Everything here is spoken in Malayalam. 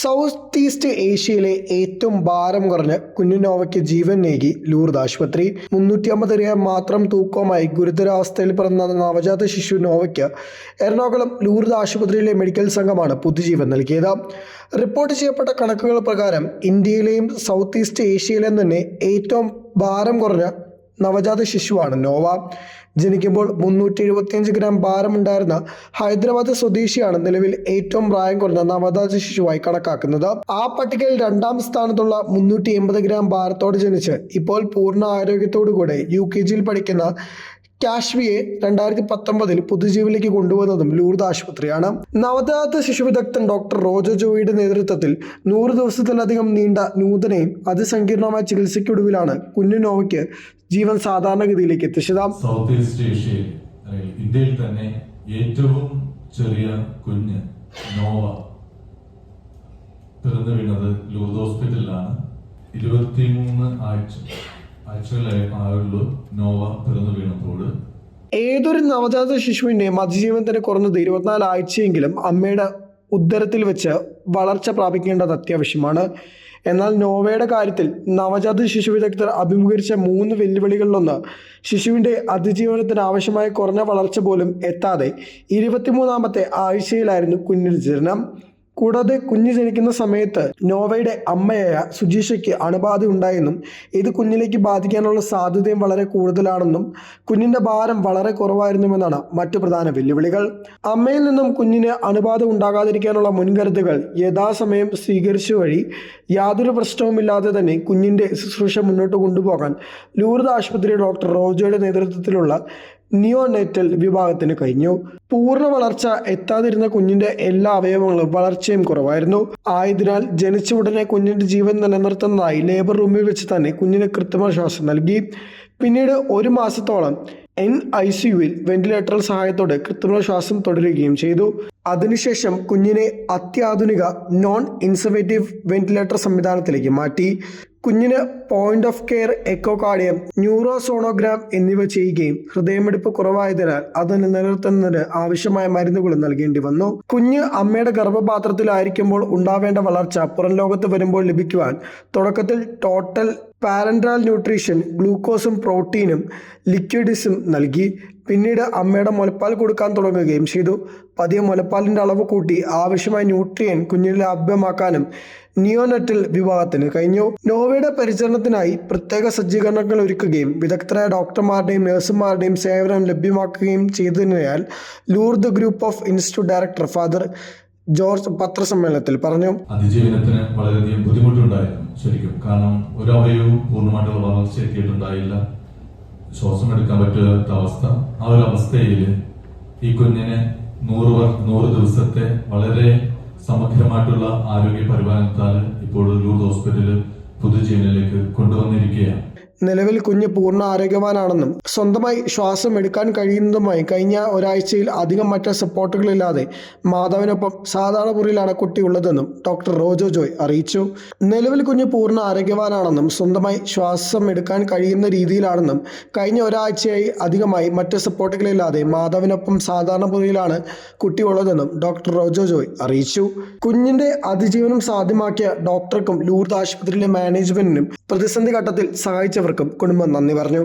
സൗത്ത് ഈസ്റ്റ് ഏഷ്യയിലെ ഏറ്റവും ഭാരം കുറഞ്ഞ കുഞ്ഞുനോവയ്ക്ക് ജീവൻ നേകി ലൂർദ് ആശുപത്രി. മുന്നൂറ്റി അമ്പത് രൂപ മാത്രം തൂക്കവുമായി ഗുരുതരാവസ്ഥയിൽ പിറന്ന നവജാത ശിശു നോവയ്ക്ക് എറണാകുളം ലൂർദ് ആശുപത്രിയിലെ മെഡിക്കൽ സംഘമാണ് പുതുജീവൻ നൽകിയത്. റിപ്പോർട്ട് ചെയ്യപ്പെട്ട കണക്കുകൾ പ്രകാരം ഇന്ത്യയിലെയും സൗത്ത് ഈസ്റ്റ് ഏഷ്യയിലെയും തന്നെ ഏറ്റവും ഭാരം കുറഞ്ഞ നവജാത ശിശുവാണ് നോവ. ജനിക്കുമ്പോൾ മുന്നൂറ്റി എഴുപത്തിയഞ്ച് ഗ്രാം ഭാരമുണ്ടായിരുന്ന ഹൈദരാബാദ് സ്വദേശിയാണ് നിലവിൽ ഏറ്റവും പ്രായം കുറഞ്ഞ നവജാത ശിശുവായി കണക്കാക്കുന്നത്. ആ പട്ടികയിൽ രണ്ടാം സ്ഥാനത്തുള്ള മുന്നൂറ്റി എൺപത് ഗ്രാം ഭാരത്തോട് ജനിച്ച് ഇപ്പോൾ പൂർണ ആരോഗ്യത്തോടുകൂടെ യു കെ ജിയിൽ പഠിക്കുന്ന കാശ്മിയെ രണ്ടായിരത്തി പത്തൊമ്പതിൽ പുതുജീവിലേക്ക് കൊണ്ടുവന്നതും ലൂർദ് ആശുപത്രിയാണ്. നവജാത ശിശു വിദഗ്ധൻ ഡോക്ടർ റോജോ ജോയിയുടെ നേതൃത്വത്തിൽ നൂറ് ദിവസത്തിലധികം നീണ്ട നൂതനയും അതിസങ്കീർണമായ ചികിത്സയ്ക്കൊടുവിലാണ് കുഞ്ഞു നോവയ്ക്ക് ജീവൻ സാധാരണഗതിയിലേക്ക് എത്തിച്ചതാം. സൗത്ത് ഈസ്റ്റ് ഏഷ്യയിൽ ഇന്ത്യയിൽ തന്നെ ഏറ്റവും ചെറിയ കുഞ്ഞ് നോവ പിറന്നു വീണത് ലൂർദ് ഹോസ്പിറ്റലിലാണ്. ഇരുപത്തിമൂന്ന് ആഴ്ച ആഴ്ചകളായി ആയുള്ളൂ നോവ പിറന്നു വീണപ്പോൾ. ഏതൊരു നവജാത ശിശുവിന്റെയും അതിജീവനത്തിന് കുറഞ്ഞത് ഇരുപത്തിനാല് ആഴ്ചയെങ്കിലും അമ്മയുടെ ഉദരത്തിൽ വെച്ച് വളർച്ച പ്രാപിക്കേണ്ടത് അത്യാവശ്യമാണ്. എന്നാൽ നോവയുടെ കാര്യത്തിൽ നവജാത ശിശു വിദഗ്ധർ അഭിമുഖീകരിച്ച മൂന്ന് വെല്ലുവിളികളിലൊന്ന് ശിശുവിന്റെ അതിജീവനത്തിന് ആവശ്യമായ കുറഞ്ഞ വളർച്ച പോലും എത്താതെ ഇരുപത്തിമൂന്നാമത്തെ ആഴ്ചയിലായിരുന്നു കുഞ്ഞിന്റെ ജനനം. കൂടാതെ കുഞ്ഞ് ജനിക്കുന്ന സമയത്ത് നോവയുടെ അമ്മയായ സുജീഷയ്ക്ക് അണുബാധ ഉണ്ടായെന്നും ഇത് കുഞ്ഞിലേക്ക് ബാധിക്കാനുള്ള സാധ്യതയും വളരെ കൂടുതലാണെന്നും കുഞ്ഞിന്റെ ഭാരം വളരെ കുറവായിരുന്നുവെന്നാണ് മറ്റു പ്രധാന വെല്ലുവിളികൾ. അമ്മയിൽ നിന്നും കുഞ്ഞിന് അണുബാധ ഉണ്ടാകാതിരിക്കാനുള്ള മുൻകരുതുകൾ യഥാസമയം സ്വീകരിച്ചു വഴി യാതൊരു പ്രശ്നവുമില്ലാതെ തന്നെ കുഞ്ഞിന്റെ ശുശ്രൂഷ മുന്നോട്ട് കൊണ്ടുപോകാൻ ലൂർദ് ആശുപത്രി ഡോക്ടർ റോജോയുടെ നേതൃത്വത്തിലുള്ള നിയോനെറ്റൽ വിഭാഗത്തിന് കഴിഞ്ഞു. പൂർണ വളർച്ച എത്താതിരുന്ന കുഞ്ഞിന്റെ എല്ലാ അവയവങ്ങളും വളർച്ചയും കുറവായിരുന്നു. ആയതിനാൽ ജനിച്ച ഉടനെ കുഞ്ഞിന്റെ ജീവൻ നിലനിർത്തുന്നതായി ലേബർ റൂമിൽ വെച്ച് തന്നെ കുഞ്ഞിന് കൃത്രിമ ശ്വാസം നൽകി. പിന്നീട് ഒരു മാസത്തോളം എൻ ഐ സിയുവിൽ വെന്റിലേറ്റർ സഹായത്തോടെ കൃത്രിമ ശ്വാസം തുടരുകയും ചെയ്തു. അതിനുശേഷം കുഞ്ഞിനെ അത്യാധുനിക നോൺ ഇൻസവേറ്റീവ് വെന്റിലേറ്റർ സംവിധാനത്തിലേക്ക് മാറ്റി. കുഞ്ഞിന് point of care echocardiogram neurosonogram എന്നിവ ചെയ്യുകയും ഹൃദയമിടിപ്പ് കുറവായതിനാൽ അത് നിലനിർത്തുന്നതിന് ആവശ്യമായ മരുന്നുകൾ നൽകേണ്ടി വന്നു. കുഞ്ഞ് അമ്മയുടെ ഗർഭപാത്രത്തിലായിരിക്കുമ്പോൾ ഉണ്ടാവേണ്ട വളർച്ച പുറം ലോകത്ത് വരുമ്പോൾ ലഭിക്കുവാൻ തുടക്കത്തിൽ ടോട്ടൽ പാരൻട്രാൽ ന്യൂട്രീഷൻ ഗ്ലൂക്കോസും പ്രോട്ടീനും ലിക്വിഡിസും നൽകി. പിന്നീട് അമ്മയുടെ മുലപ്പാൽ കൊടുക്കാൻ തുടങ്ങുകയും ചെയ്തു. പതിയെ മുലപ്പാലിന്റെ അളവ് കൂട്ടി ആവശ്യമായ ന്യൂട്രിയൻ കുഞ്ഞിന് ലഭ്യമാക്കാനും നിയോനെറ്റൽ വിഭാഗത്തിന് കഴിഞ്ഞു. നോവയുടെ പരിചരണത്തിനായി പ്രത്യേക സജ്ജീകരണങ്ങൾ ഒരുക്കുകയും വിദഗ്ധരായ ഡോക്ടർമാരുടെയും നഴ്സുമാരുടെയും സേവനം ലഭ്യമാക്കുകയും ചെയ്തതിനാൽ Lourdes group of institute director father George പത്രസമ്മേളനത്തിൽ പറഞ്ഞു. അതിജീവനത്തിന് വളരെയധികം ബുദ്ധിമുട്ടുണ്ടായിരുന്നു ശരിക്കും. കാരണം ഒരു പൂർണമായിട്ടുള്ള വളർച്ച എത്തിയിട്ടുണ്ടായില്ല ശ്വാസം എടുക്കാൻ പറ്റാത്ത അവസ്ഥ. ആ ഒരു അവസ്ഥയിൽ ഈ കുഞ്ഞിനെ നൂറ് നൂറ് ദിവസത്തെ വളരെ സമഗ്രമായിട്ടുള്ള ആരോഗ്യ പരിപാലനത്താൽ ഇപ്പോൾ ലൂർദ് ഹോസ്പിറ്റലിൽ പുതുജീവനിലേക്ക് കൊണ്ടുവന്നിരിക്കുകയാണ്. നിലവിൽ കുഞ്ഞ് പൂർണ ആരോഗ്യവാനാണെന്നും സ്വന്തമായി ശ്വാസം എടുക്കാൻ കഴിയുന്നതുമായി കഴിഞ്ഞ ഒരാഴ്ചയിൽ അധികം മറ്റ് സപ്പോർട്ടുകളില്ലാതെ മാതാവിനൊപ്പം സാധാരണ മുറിയിലാണ് കുട്ടി ഉള്ളതെന്നും ഡോക്ടർ റോജോ ജോയ് അറിയിച്ചു. നിലവിൽ കുഞ്ഞ് പൂർണ ആരോഗ്യവാനാണെന്നും സ്വന്തമായി ശ്വാസം എടുക്കാൻ കഴിയുന്ന രീതിയിലാണെന്നും കഴിഞ്ഞ ഒരാഴ്ചയായി അധികമായി മറ്റ് സപ്പോർട്ടുകളില്ലാതെ മാതാവിനൊപ്പം സാധാരണ മുറിയിലാണ് കുട്ടി ഉള്ളതെന്നും ഡോക്ടർ റോജോ ജോയ് അറിയിച്ചു. കുഞ്ഞിന്റെ അതിജീവനം സാധ്യമാക്കിയ ഡോക്ടർക്കും ലൂർദ് ആശുപത്രിയിലെ മാനേജ്മെന്റിനും പ്രതിസന്ധി ഘട്ടത്തിൽ സഹായിച്ചവർക്കും കുടുംബം നന്ദി പറഞ്ഞു.